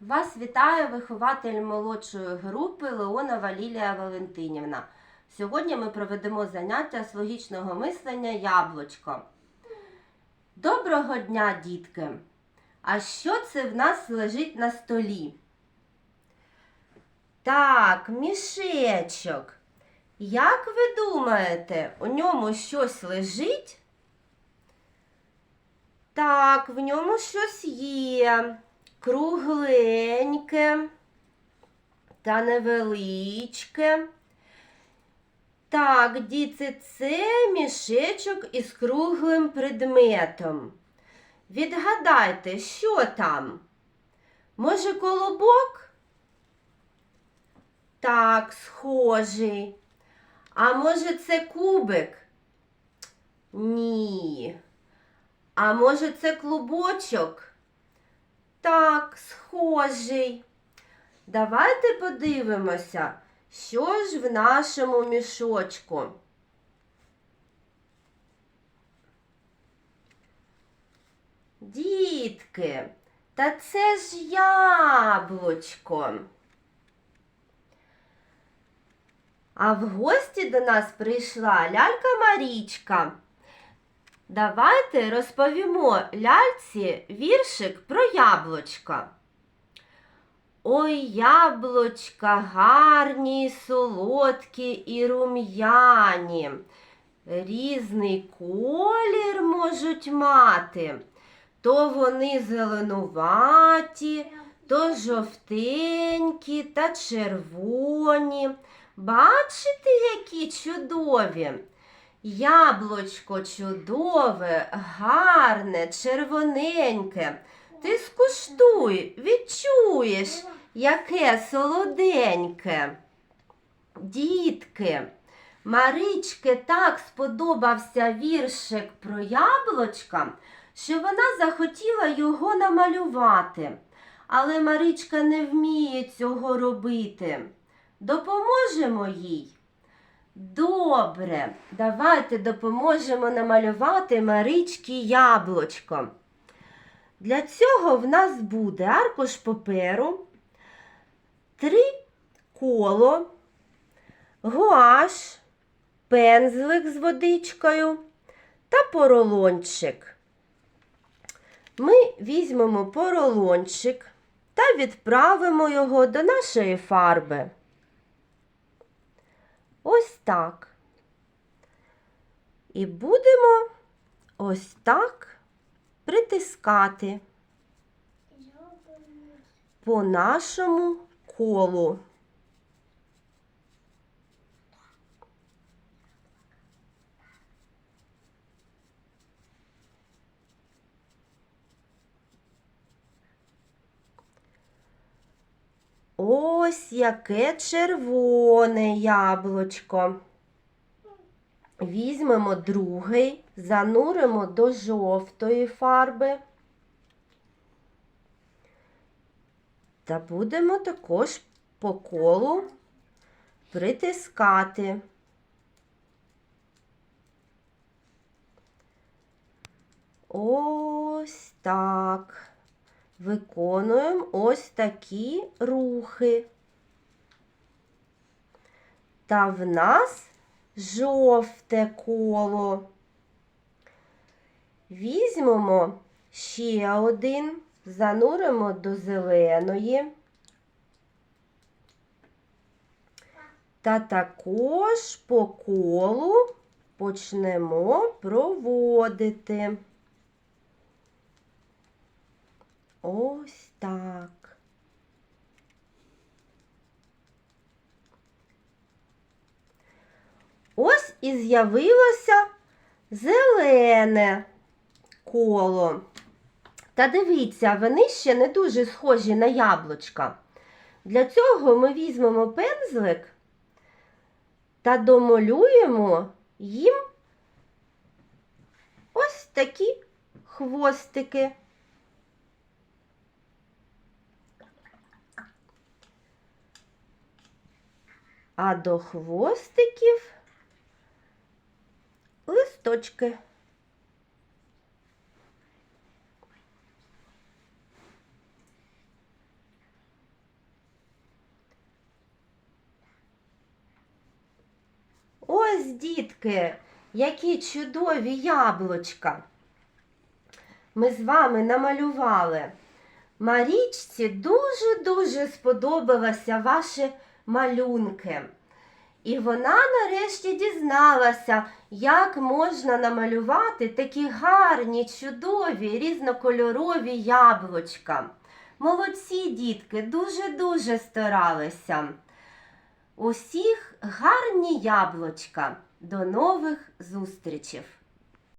Вас вітає вихователь молодшої групи Леонова Лілія Валентинівна. Сьогодні ми проведемо заняття з логічного мислення Яблучко. Доброго дня, дітки! А що це в нас лежить на столі? Так, мішечок. Як ви думаєте, у ньому щось лежить? Так, в ньому щось є. Кругленьке та невеличке. Так, діти, це мішечок із круглим предметом. Відгадайте, що там? Може, колобок? Так, схожий. А може, це кубик? Ні. А може, це клубочок? Так, схожий. Давайте подивимося, що ж в нашому мішочку. Дітки, та це ж яблучко. А в гості до нас прийшла лялька Марічка. Давайте розповімо ляльці віршик про яблучка. Ой, яблучка гарні, солодкі і рум'яні. Різний колір можуть мати. То вони зеленуваті, то жовтенькі та червоні. Бачите, які чудові? Яблучко чудове, гарне, червоненьке. Ти скуштуй, відчуєш, яке солоденьке. Дітки, Марички так сподобався віршик про яблучка, що вона захотіла його намалювати. Але Маричка не вміє цього робити. Допоможемо їй. Добре, давайте допоможемо намалювати Марички яблучко. Для цього в нас буде аркуш паперу, три коло, гуаш, пензлик з водичкою та поролончик. Ми візьмемо поролончик та відправимо його до нашої фарби. Так. І будемо ось так притискати по нашому колу. Ось яке червоне яблучко. Візьмемо другий, зануримо до жовтої фарби. Та будемо також по колу притискати. Ось так. Виконуємо ось такі рухи. Та в нас жовте коло. Візьмемо ще один, зануримо до зеленої. Та також по колу почнемо проводити. Ось так. Ось і з'явилося зелене коло. Та дивіться, вони ще не дуже схожі на яблучка. Для цього ми візьмемо пензлик та домалюємо їм ось такі хвостики. А до хвостиків листочки. Ось, дітки, які чудові яблучка. Ми з вами намалювали. Марічці дуже-дуже сподобалися ваші малюнки. І вона нарешті дізналася, як можна намалювати такі гарні, чудові, різнокольорові яблучка. Молодці дітки, дуже-дуже старалися. Усіх гарні яблучка. До нових зустрічей!